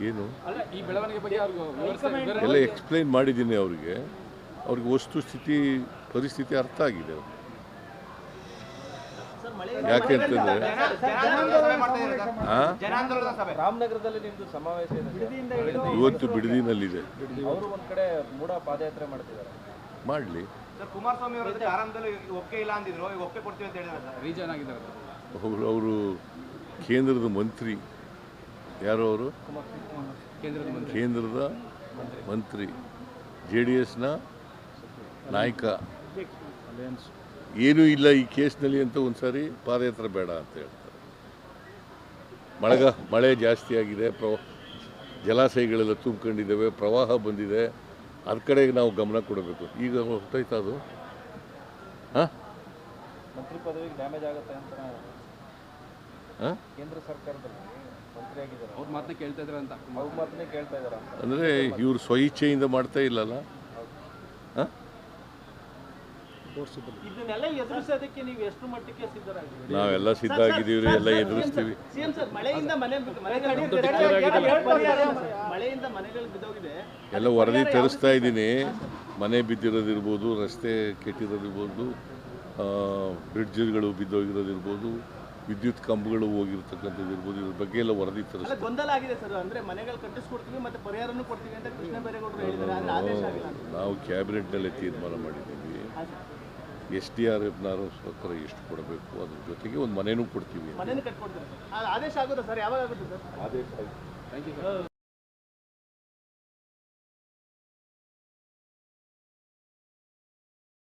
ಏನು ಅಲ್ಲ ಈ ಬೆಳವಣಿಗೆ ಬಗ್ಗೆ ಅವ್ರಿಗೆ ಎಲ್ಲ ಎಕ್ಸ್ಪ್ಲೈನ್ ಮಾಡಿದ್ದೀನಿ ಅವರಿಗೆ ಅವ್ರಿಗೆ ವಸ್ತು ಸ್ಥಿತಿ ಪರಿಸ್ಥಿತಿ ಅರ್ಥ ಆಗಿದೆ ಅವ್ರಿಗೆ ಯಾಕೆ ಅಂತಂದ್ರೆ ಆ? ರಾಮನಗರದಲ್ಲಿ ನಿಮ್ದು ಸಮಾವೇಶ ಇದೆ ಇವತ್ತು ಬಿಡದಿನಲ್ಲಿದೆ ಅವರು ಒಂದ್ ಕಡೆ ಮೂಡ ಪಾದಯಾತ್ರೆ ಮಾಡ್ತಿದ್ದಾರೆ ಮಾಡಲಿ ಅವರು ಕೇಂದ್ರದ ಮಂತ್ರಿ ಯಾರು ಅವರು ಕೇಂದ್ರದ ಮಂತ್ರಿ. ಜೆ ಡಿ ಎಸ್ನ ನಾಯಕ. ಏನೂ ಇಲ್ಲ ಈ ಕೇಸ್ನಲ್ಲಿ ಅಂತ ಒಂದ್ಸಾರಿ ಪಾದಯಾತ್ರೆ ಬೇಡ ಅಂತ ಹೇಳ್ತಾರೆ. ಮಳೆಗ ಮಳೆ ಜಾಸ್ತಿ ಆಗಿದೆ ಪ್ರವ ಜಲಾಶಯಗಳೆಲ್ಲ ತುಂಬಿಕೊಂಡಿದ್ದಾವೆ ಪ್ರವಾಹ ಬಂದಿದೆ. ಅದ ಕಡೆಗೆ ನಾವು ಗಮನ ಕೊಡಬೇಕು. ಈಗ ಹೊರಟೈತಾ ಅದು? ಹಾಂ? ಮಂತ್ರಿ ಪದವಿಗೆ ಡ್ಯಾಮೇಜ್ ಆಗುತ್ತೆ ಅಂತ ಕೇಂದ್ರ ಸರ್ಕಾರದಲ್ಲಿ ಅವ್ರ ಮಾತನ್ನ ಕೇಳ್ತಾ ಇದ್ರ ಅಂತ. ಅವ್ರ ಮಾತನ್ನೇ ಕೇಳ್ತಾ ಇದಾರ ಅಂದರೆ ಇವರು ಸ್ವಇಚ್ಛೆಯಿಂದ ಮಾಡ್ತಾ ಇಲ್ಲಲ್ಲ? ಹಾಂ? ಇದನ್ನೆಲ್ಲ ಎದುರಿಸೋದಕ್ಕೆ ನೀವು ಎಷ್ಟು ಮಟ್ಟಿಗೆ ಸಿದ್ಧರಾಗಿದ್ದೀರಿ? ನಾವೆಲ್ಲ ಸಿದ್ಧ ಆಗಿದ್ದೀವಿ ಎಲ್ಲ ಎದುರಿಸ್ತೀವಿ. ಸಿಎಂ ಸರ್ ಮಳೆಯಿಂದ ಮನೆ ಮನೆಗಳು ಮಳೆಯಿಂದ ಮನೆಗಳು ಬಿದ್ದೋಗಿದೆ. ಎಲ್ಲ ವರದಿ ತರಿಸ್ತಾ ಇದ್ದೀನಿ. ಮನೆ ಬಿದ್ದಿರೋದಿರ್ಬೋದು ರಸ್ತೆ ಕೆಟ್ಟಿರೋದಿರ್ಬೋದು ಬ್ರಿಡ್ಜ್ಗಳು ಬಿದ್ದೋಗಿರೋದಿರ್ಬೋದು ವಿದ್ಯುತ್ ಕಂಬಗಳು ಹೋಗಿರ್ತಕ್ಕಂಥದ್ದು ಇರ್ಬೋದು ಇದ್ರ ಬಗ್ಗೆ ಎಲ್ಲ ವರದಿ ತರ ಗೊಂದಲ ಆಗಿದೆ ಸರ್. ಅಂದ್ರೆ ಮನೆಗಳು ಕಟ್ಟಿಸ್ಕೊಡ್ತೀವಿ ಮತ್ತೆ ಪರಿಹಾರನೂ ಕೊಡ್ತೀವಿ ಅಂತ ಕೃಷ್ಣ ಬೈರೇಗೌಡರು ಹೇಳಿದ್ದಾರೆ. ಆದ್ರೆ ಆದೇಶ ಆಗಿಲ್ಲ. ನಾವು ಕ್ಯಾಬಿನೆಟ್ನಲ್ಲೇ ತೀರ್ಮಾನ ಮಾಡಿದ್ದೀವಿ. ಎಸ್ ಡಿ ಆರ್ ಎಫ್ನಾರು ಸರ್ಕಾರ ಎಷ್ಟು ಕೊಡಬೇಕು ಅದ್ರ ಜೊತೆಗೆ ಒಂದು ಮನೆನೂ ಕೊಡ್ತೀವಿ ಮನೆನೂ ಕಟ್ಕೊಡ್ತೀವಿ ಸರ್. ಆದೇಶ ಆಗುತ್ತಾ ಸರ್? ಯಾವಾಗ ಆಗುತ್ತೆ ಸರ್? ಆದೇಶ ಆಯ್ತು. Thank you sir